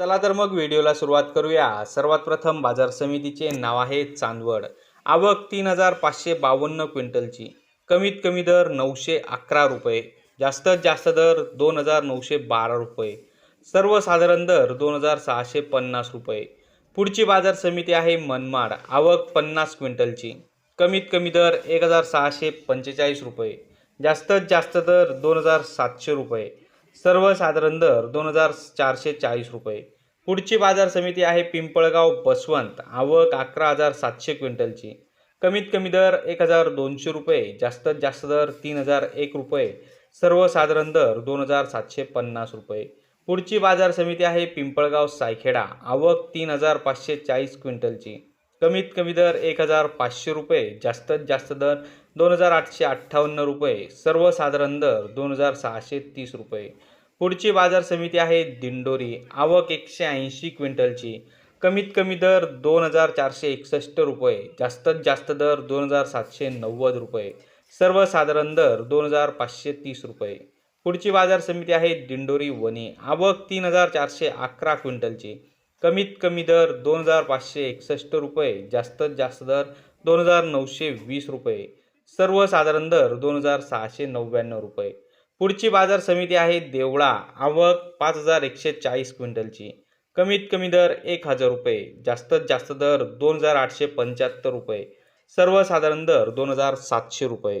चला तर मग व्हिडिओला सुरुवात करूया. सर्वात प्रथम बाजार समितीचे नाव आहे चांदवड. आवक तीन हजार पाचशे बावन्न क्विंटलची. कमीत कमी दर नऊशे अकरा रुपये. जास्तीत जास्त दर दोन हजार नऊशे बारा रुपये. सर्वसाधारण दर दोन हजार सहाशे पन्नास रुपये. पुढची बाजार समिती आहे मनमाड. आवक पन्नास क्विंटलची. कमीत कमी दर एक हजार सहाशे पंचेचाळीस रुपये. जास्तीत जास्त दर दोन हजार सातशे रुपये. सर्वसाधारण दर दोन हजार चारशे चाळीस रुपये. पुढची बाजार समिती आहे पिंपळगाव बसवंत. आवक अकरा हजार सातशे क्विंटलची. कमीत कमी दर एक हजार दोनशे रुपये. जास्तीत जास्त दर तीन हजार एक रुपये. सर्वसाधारण दर दोन हजार सातशे पन्नास रुपये. पुढची बाजार समिती आहे पिंपळगाव सायखेडा. आवक तीन हजार पाचशे चाळीस क्विंटलची. कमीत कमी दर एक हजार पाचशे रुपये जास्तीत जास्त दर दोन हजार आठशे अठ्ठावन्न रुपये सर्वसाधारण दर दोन हजार सहाशे तीस रुपये. पुढची बाजार समिती आहे दिंडोरी आवक एकशे ऐंशी क्विंटलची. कमीत कमी दर दोन हजार चारशे एकसष्ट रुपये जास्तीत जास्त दर दोन हजार सातशे नव्वद रुपये. सर्वसाधारण दर दोन हजार पाचशे तीस रुपये. पुढची बाजार समिती आहे दिंडोरी वणी आवक तीन हजार चारशे अकरा क्विंटलची. कमीत कमी दर दोन हजार पाचशे एकसष्ट रुपये जास्तीत जास्त दर दोन हजार नऊशे वीस रुपये सर्वसाधारण दर दोन हजार सहाशे नव्याण्णव रुपये. पुढची बाजार समिती आहे देवळा आवक पाच हजार एकशे चाळीस क्विंटलची. कमीत कमी दर एक हजार रुपये जास्तीत जास्त दर दोन हजार आठशे पंच्याहत्तर रुपये सर्वसाधारण दर दोन हजार सातशे रुपये.